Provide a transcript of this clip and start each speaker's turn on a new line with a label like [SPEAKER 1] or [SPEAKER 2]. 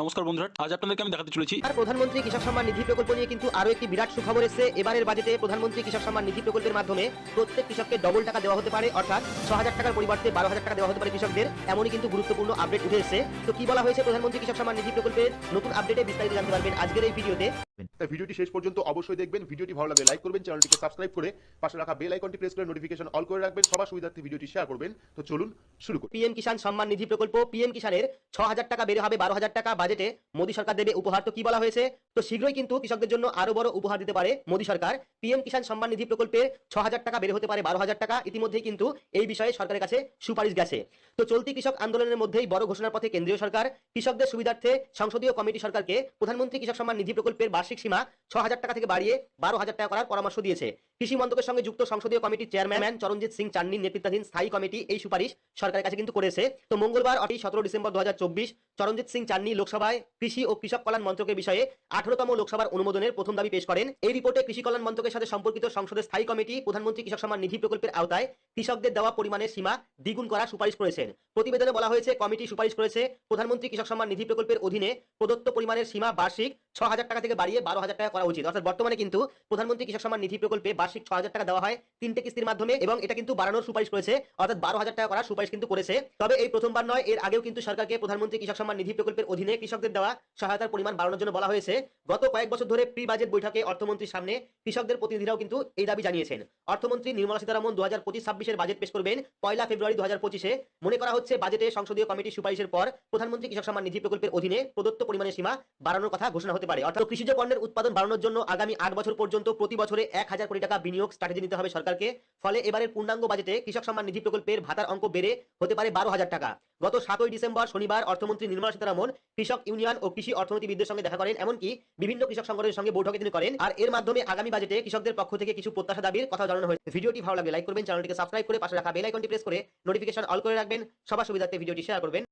[SPEAKER 1] নমস্কার বন্ধুরা আজ আপনাদেরকে আমি দেখাতে চলেছি।
[SPEAKER 2] আর প্রধানমন্ত্রী কৃষক সম্মান নিধি প্রকল্প নিয়ে কিন্তু আরও একটি বিরাট সুখবর এসেছে। এবারের বাজেটে প্রধানমন্ত্রী কৃষক সম্মান নিধি প্রকল্পের মাধ্যমে প্রত্যেক কৃষককে ডবল টাকা দেওয়া হতে পারে অর্থাৎ ছ হাজার টাকার পরিবর্তে বারো হাজার টাকা দেওয়া হতে পারে কৃষকদের। এমনই কিন্তু গুরুত্বপূর্ণ আপডেট উঠে এসেছে। তো কি বলা হয়েছে প্রধানমন্ত্রী কৃষক সম্মান নিধি প্রকল্পের? নতুন আপডেটে বিস্তারিত জানতে পারবেন আজকের এই ভিডিওতে।
[SPEAKER 3] তাই ভিডিওটি শেষ পর্যন্ত অবশ্যই দেখবেন। ভিডিওটি ভালো লাগলে লাইক করবেন চ্যানেলটিকে সাবস্ক্রাইব করে পাশে রাখা বেল আইকনটি প্রেস করে নোটিফিকেশন অল করে রাখবেন। সবার সুবিধার্থে ভিডিওটি শেয়ার করবেন। তো চলুন শুরু করি।
[SPEAKER 2] পিএম কিষাণ সম্মান নিধি প্রকল্প, পিএম কিষাণের ছ হাজার টাকা বেড়ে হবে বারো হাজার টাকা বাজেটে। মোদী সরকার দেবে উপহার, তো কি বলা হয়েছে? তো শীঘ্রই কিন্তু কৃষকদের জন্য আরও বড় উপহার দিতে পারে মোদী সরকার। পিএম কিষাণ সম্মান নিধি প্রকল্পে ছ হাজার টাকা বেড়ে হতে পারে বারো হাজার টাকা। ইতিমধ্যেই কিন্তু এই বিষয়ে সরকারের কাছে সুপারিশ গেছে। তো চলতি কৃষক আন্দোলনের মধ্যেই বড় ঘোষণার পথে কেন্দ্রীয় সরকার, কৃষকদের সুবিধার্থে সংসদীয় কমিটি সরকারকে প্রধানমন্ত্রী কৃষক সম্মান নিধি প্রকল্পের বার্ষিক সীমা ছ হাজার টাকা থেকে বাড়িয়ে বারো হাজার টাকা করার পরামর্শ দিয়েছে। কৃষি মন্ত্রকের সঙ্গে যুক্ত সংসদীয় কমিটির চেয়ারম্যান চরণজিৎ সিং চান্নির নেতৃত্বাধীন স্থায়ী কমিটি এই সুপারিশ সরকারের কাছে কিন্তু করেছে। তো মঙ্গলবার অটি সতেরো ডিসেম্বর দু হাজার চব্বিশ চরণজিৎ সিং চান্নি লোকসভায় কৃষি ও কৃষক কল্যাণ মন্ত্রকের বিষয়ে আঠারোতম লোকসভার অনুমোদনের প্রথম দাবি পেশ করেন। এই রিপোর্টে কৃষি কল্যাণ মন্ত্রকের সাথে সম্পর্কিত সংসদের স্থায়ী কমিটি, প্রধানমন্ত্রী কৃষক সম্মান নিধি প্রকল্পের আওতায় কৃষকদের দেওয়া পরিমাণের সীমা দ্বিগুণ করার সুপারিশ করেছেন। প্রতিবেদনে বলা হয়েছে, কমিটি সুপারিশ করেছে, প্রধানমন্ত্রী কৃষক সম্মান নিধি প্রকল্পের অধীনে প্রদত্ত পরিমাণের সীমা বার্ষিক ছ হাজার টাকা থেকে বাড়িয়ে বারো হাজার টাকা করা উচিত। অর্থাৎ বর্তমানে কিন্তু প্রধানমন্ত্রী কৃষক সম্মান নিধি প্রকল্পে বার্ষিক ছ হাজার টাকা দেওয়া হয় তিনটে কিস্তির মাধ্যমে এবং এটা কিন্তু বাড়ানোর সুপারিশ করেছে, অর্থাৎ বারো হাজার টাকা করার সুপারিশ কিন্তু করেছে। তবে এই প্রথমবার নয়, এর আগেও কিন্তু সরকারকে প্রধানমন্ত্রী কৃষক সম্মান নিধি প্রকল্পের অধীনে কৃষকদের দেওয়া সহায়তার পরিমাণ বাড়ানোর জন্য বলা হয়েছে। গত কয়েক বছর ধরে প্রি বাজেট বৈঠকে অর্থমন্ত্রীর সামনে কৃষকদের প্রতিনিধিরাও কিন্তু এই দাবি জানিয়েছেন। অর্থমন্ত্রী নির্মলা সীতারামন দু হাজার পঁচিশ ছাব্বিশের বাজেট পেশ করবেন পয়লা ফেব্রুয়ারি দু হাজার মনে করা হচ্ছে বাজেটে সংসদীয় কমিটির সুপারিশের পর প্রধানমন্ত্রী কৃষক সম্মান নিধি প্রকল্পের অধীনে প্রদত্ত পরিমাণের সীমা বাড়ানোর কথা ঘোষণা হতে পারে। অর্থাৎ কৃষিজ পণ্যের উৎপাদন বাড়ানোর জন্য আগামী আট বছর পর্যন্ত প্রতি বছরে এক হাজার কোটি টাকা বিনিয়োগ স্ট্র্যাটেজি নিতে হবে সরকারকে। ফলে এবারের পূর্ণাঙ্গ বাজেটে কৃষক সম্মান নিধি প্রকল্পের ভাতার অঙ্ক বেড়ে হতে পারে বারো হাজার টাকা। গত সাতই ডিসেম্বর শনিবার অর্থমন্ত্রী নির্মলা সীতারামন কৃষক ইউনিয়ন ও কৃষি অর্থনীতিবিদদের সঙ্গে দেখা করেন, এমনকি বিভিন্ন কৃষক সংগঠনের সঙ্গে বৈঠকে তিনি করেন। আর এর মাধ্যমে আগামী বাজেটে কৃষকদের পক্ষ থেকে কিছু প্রত্যাশা দাবির কথা জানানো হয়েছে। ভিডিওটি ভালো লাগলে লাইক করবেন, চ্যানেলটিকে সাবস্ক্রাইব করে পাশে রাখা বেল আইকনটি প্রেস করে নোটিফিকেশন অল করে রাখবেন। সবার সুবিধার্থে ভিডিওটি শেয়ার করবেন।